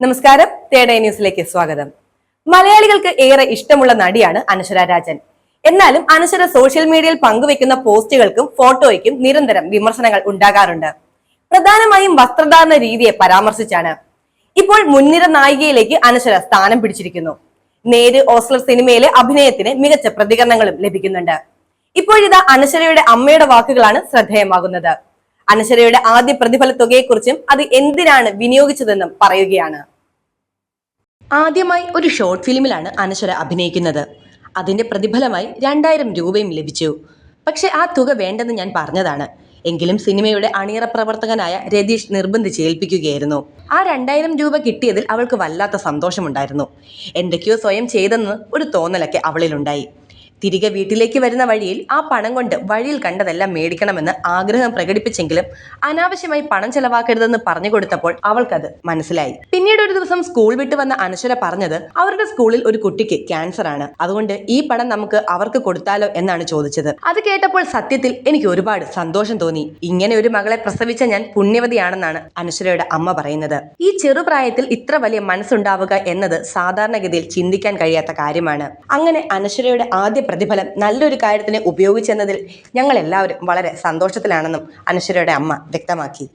നമസ്കാരം. തേടേ ന്യൂസിലേക്ക് സ്വാഗതം. മലയാളികൾക്ക് ഏറെ ഇഷ്ടമുള്ള നടിയാണ് അനശ്വര രാജൻ. എന്നാലും അനശ്വര സോഷ്യൽ മീഡിയയിൽ പങ്കുവെക്കുന്ന പോസ്റ്റുകൾക്കും ഫോട്ടോയ്ക്കും നിരന്തരം വിമർശനങ്ങൾ ഉണ്ടാകാറുണ്ട്. പ്രധാനമായും വസ്ത്രധാരണ രീതിയെ പരാമർശിച്ചാണ്. ഇപ്പോൾ മുൻനിര നായികയിലേക്ക് അനശ്വര സ്ഥാനം പിടിച്ചിരിക്കുന്നു. നേര് ഓസ്ലർ സിനിമയിലെ അഭിനയത്തിന് മികച്ച പ്രതികരണങ്ങളും ലഭിക്കുന്നുണ്ട്. ഇപ്പോഴിതാ അനശ്വരയുടെ അമ്മയുടെ വാക്കുകളാണ് ശ്രദ്ധേയമാകുന്നത്. അനശ്വരയുടെ ആദ്യ പ്രതിഫല തുകയെക്കുറിച്ചും അത് എന്തിനാണ് വിനിയോഗിച്ചതെന്നും പറയുകയാണ്. ആദ്യമായി ഒരു ഷോർട്ട് ഫിലിമിലാണ് അനശ്വര അഭിനയിക്കുന്നത്. അതിന്റെ പ്രതിഫലമായി രണ്ടായിരം രൂപയും ലഭിച്ചു. പക്ഷേ ആ തുക വേണ്ടെന്ന് ഞാൻ പറഞ്ഞതാണ്. എങ്കിലും സിനിമയുടെ അണിയറ പ്രവർത്തകനായ രതീഷ് നിർബന്ധിച്ച് ഏൽപ്പിക്കുകയായിരുന്നു. ആ രണ്ടായിരം രൂപ കിട്ടിയതിൽ അവൾക്ക് വല്ലാത്ത സന്തോഷമുണ്ടായിരുന്നു. എന്തൊക്കെയോ സ്വയം ചെയ്തെന്ന് ഒരു തോന്നലൊക്കെ അവളിലുണ്ടായി. തിരികെ വീട്ടിലേക്ക് വരുന്ന വഴിയിൽ ആ പണം കൊണ്ട് വഴിയിൽ കണ്ടതെല്ലാം മേടിക്കണമെന്ന് ആഗ്രഹം പ്രകടിപ്പിച്ചെങ്കിലും അനാവശ്യമായി പണം ചെലവാക്കരുതെന്ന് പറഞ്ഞു കൊടുത്തപ്പോൾ അവൾക്കത് മനസ്സിലായി. പിന്നീട് ഒരു ദിവസം സ്കൂൾ വിട്ട് വന്ന അനശ്വര പറഞ്ഞത് അവരുടെ സ്കൂളിൽ ഒരു കുട്ടിക്ക് ക്യാൻസർ ആണ്. അതുകൊണ്ട് ഈ പണം നമുക്ക് അവർക്ക് കൊടുത്താലോ എന്നാണ് ചോദിച്ചത്. അത് കേട്ടപ്പോൾ സത്യത്തിൽ എനിക്ക് ഒരുപാട് സന്തോഷം തോന്നി. ഇങ്ങനെ ഒരു മകളെ പ്രസവിച്ച ഞാൻ പുണ്യവതിയാണെന്നാണ് അനശ്വരയുടെ അമ്മ പറയുന്നത്. ഈ ചെറുപ്രായത്തിൽ ഇത്ര വലിയ മനസ്സുണ്ടാവുക എന്നത് സാധാരണഗതിയിൽ ചിന്തിക്കാൻ കഴിയാത്ത കാര്യമാണ്. അങ്ങനെ അനശ്വരയുടെ ആദ്യ പ്രതിഫലം നല്ലൊരു കാര്യത്തിന് ഉപയോഗിച്ചെന്നതിൽ ഞങ്ങൾ എല്ലാവരും വളരെ സന്തോഷത്തിലാണെന്നും അനശ്വരയുടെ അമ്മ വ്യക്തമാക്കി.